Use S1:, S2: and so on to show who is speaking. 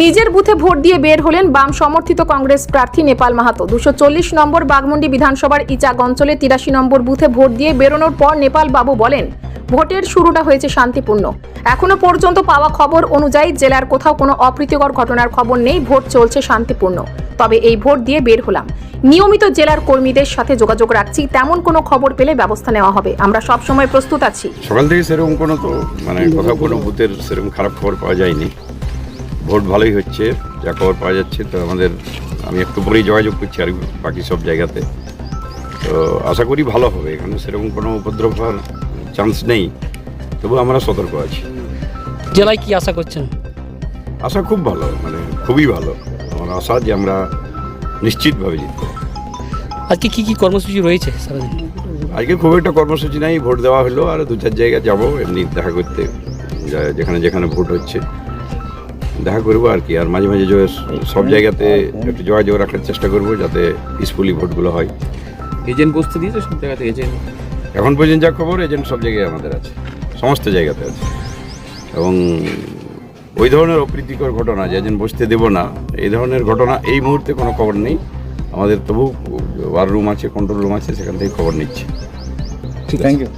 S1: নিজের বুথে ভোট দিয়ে বের হলেন বাম সমর্থিত কংগ্রেস প্রার্থী নেপাল মাহাতো। দুশো নম্বর বাগমুন্ডি বিধানসভার ইচাক অঞ্চলে তিরাশি নম্বর বুথে ভোট দিয়ে বেরোনোর পর নেপাল বাবু বলেন ভোটের শুরুটা হয়েছে শান্তিপূর্ণ। এখনও পর্যন্ত পাওয়া খবর অনুযায়ী জেলার কোথাও কোনো অপ্রীতিকর ঘটনার খবর নেই ভোট চলছে শান্তিপূর্ণ। তবে এই ভোট দিয়ে বের হলাম। নিয়মিত জেলার কর্মীদের সাথে যোগাযোগ রাখছি তেমন কোনো খবর পেলে ব্যবস্থা নেওয়া হবে। আমরা সবসময় প্রস্তুত আছি।
S2: সকাল থেকে সেরকম কোনো তো মানে কোথাও কোনো বুথের সেরকম খারাপ খবর পাওয়া যায়নি। ভোট ভালোই হচ্ছে যা খবর পাওয়া যাচ্ছে তো আমাদের আমি একটু পরেই যোগাযোগ করছি আর বাকি সব জায়গাতে। তো আশা করি ভালো হবে এখানে সেরকম কোনো উপদ্রব হওয়ার চান্স নেই তবু আমরা সতর্ক আছি।
S3: জেলায় কি আশা করছেন?
S2: আশা খুব ভালো মানে খুবই ভালো। আমার আশা যে আমরা নিশ্চিতভাবে জিতব।
S3: আজকে কি কি কর্মসূচি রয়েছে সারাদিন?
S2: আজকে খুব একটা কর্মসূচি নাই ভোট দেওয়া হলো আর দু চার জায়গায় যাব এমনি দেখা করতে যেখানে যেখানে ভোট হচ্ছে। দেখা করব আর কি। আর মাঝে মাঝে সব জায়গাতে একটু যোগাযোগ রাখার চেষ্টা করব যাতে পিসফুলি ভোটগুলো হয়।
S4: এজেন্ট বসতে দিয়েছে সব জায়গাতে? এজেন্ট?
S2: এখন পর্যন্ত যা খবর এজেন্ট সব জায়গায় আমাদের আছে। সমস্ত জায়গাতে আছে। এবং ওই ধরনের অপ্রীতিকর ঘটনা যে এজেন্ট বসতে দেবো না এই ধরনের ঘটনা এই মুহূর্তে কোনো খবর নেই। আমাদের তবু ওয়ার রুম আছে কন্ট্রোল রুম আছে সেখান থেকে খবর নিচ্ছে।
S4: Thank you